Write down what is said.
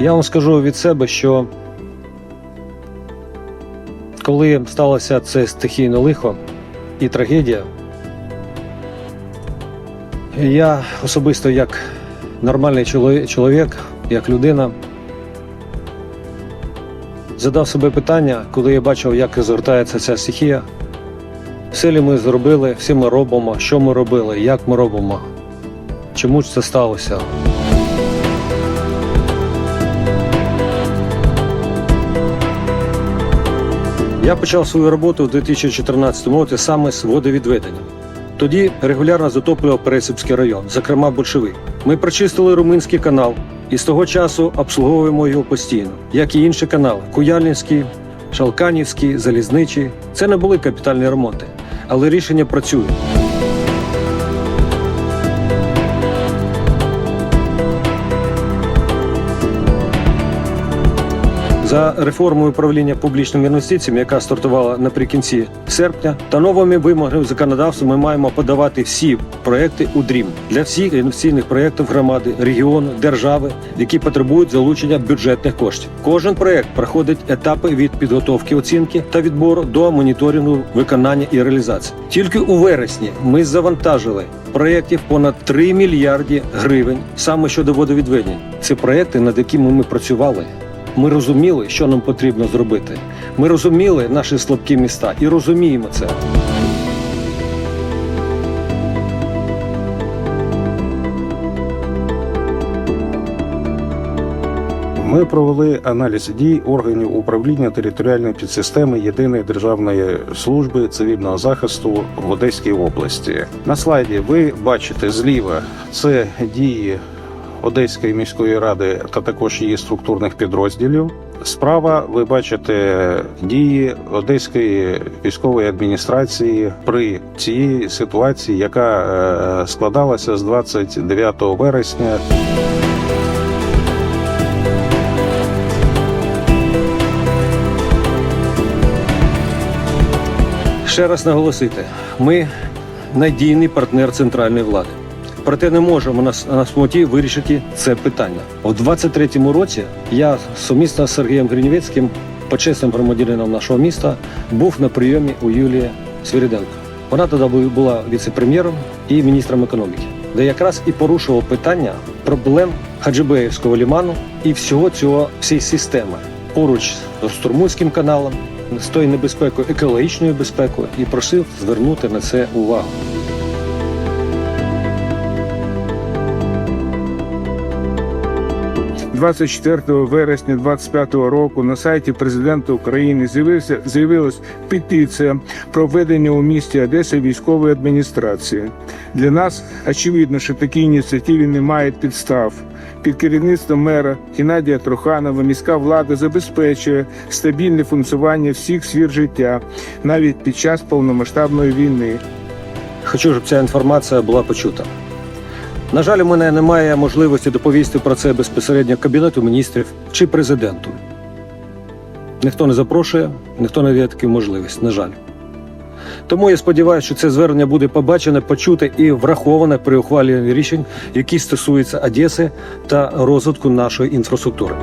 Я вам скажу від себе, що коли сталося це стихійне лихо і трагедія, я особисто як нормальний чоловік, як людина, задав себе питання, коли я бачив, як звертається ця стихія. Все ли ми зробили, все ми робимо, що ми робили, як ми робимо, чому ж це сталося. Я почав свою роботу в 2014 році саме з водовідведення. Тоді регулярно затоплював Пересипський район, зокрема Большевик. Ми прочистили Румунський канал і з того часу обслуговуємо його постійно, як і інші канали Куяльницький, Шалканівський, Залізничий. Це не були капітальні ремонти, але рішення працює. За реформою управління публічними інвестиціями, яка стартувала наприкінці серпня, та новими вимогами законодавства ми маємо подавати всі проекти у дрім для всіх інвестиційних проєктів громади, регіону, держави, які потребують залучення бюджетних коштів. Кожен проект проходить етапи від підготовки оцінки та відбору до моніторингу виконання і реалізації. Тільки у вересні ми завантажили проєктів понад 3 мільярді гривень саме щодо водовідведення. Це проекти, над якими ми працювали. Ми розуміли, що нам потрібно зробити. Ми розуміли наші слабкі міста і розуміємо це. Ми провели аналіз дій органів управління територіальної підсистеми єдиної державної служби цивільного захисту в Одеській області. На слайді ви бачите зліва це дії Одеської міської ради та також її структурних підрозділів. Справа ви бачите дії Одеської військової адміністрації при цій ситуації, яка е, складалася з 29 вересня Ще раз наголосити: ми надійний партнер центральної влади. Проте не можемо на, на самоті вирішити це питання. У 23-му році я сумісно з Сергієм Гринівецьким, почесним громадянином нашого міста, був на прийомі у Юлії Свириденко. Вона тоді була віце-прем'єром і міністром економіки, де якраз і порушував питання проблем Хаджибеївського ліману і всього цього всієї системи поруч з Штурмунським каналом, з тою небезпекою, екологічною безпекою, і просив звернути на це увагу. – 24 вересня 2025 року на сайті президента України з'явився з'явилась петиція про введення у місті Одеси військової адміністрації. Для нас очевидно, що такі ініціативи не мають підстав. Під керівництвом мера Геннадія Труханова міська влада забезпечує стабільне функціонування всіх сфер життя навіть під час повномасштабної війни. Хочу, щоб ця інформація була почута. На жаль, у мене немає можливості доповісти про це безпосередньо Кабінету міністрів чи президенту. Ніхто не запрошує, ніхто не дає таку можливість, на жаль. Тому я сподіваюся, що це звернення буде побачене, почуте і враховане при ухваленні рішень, які стосуються Одеси та розвитку нашої інфраструктури.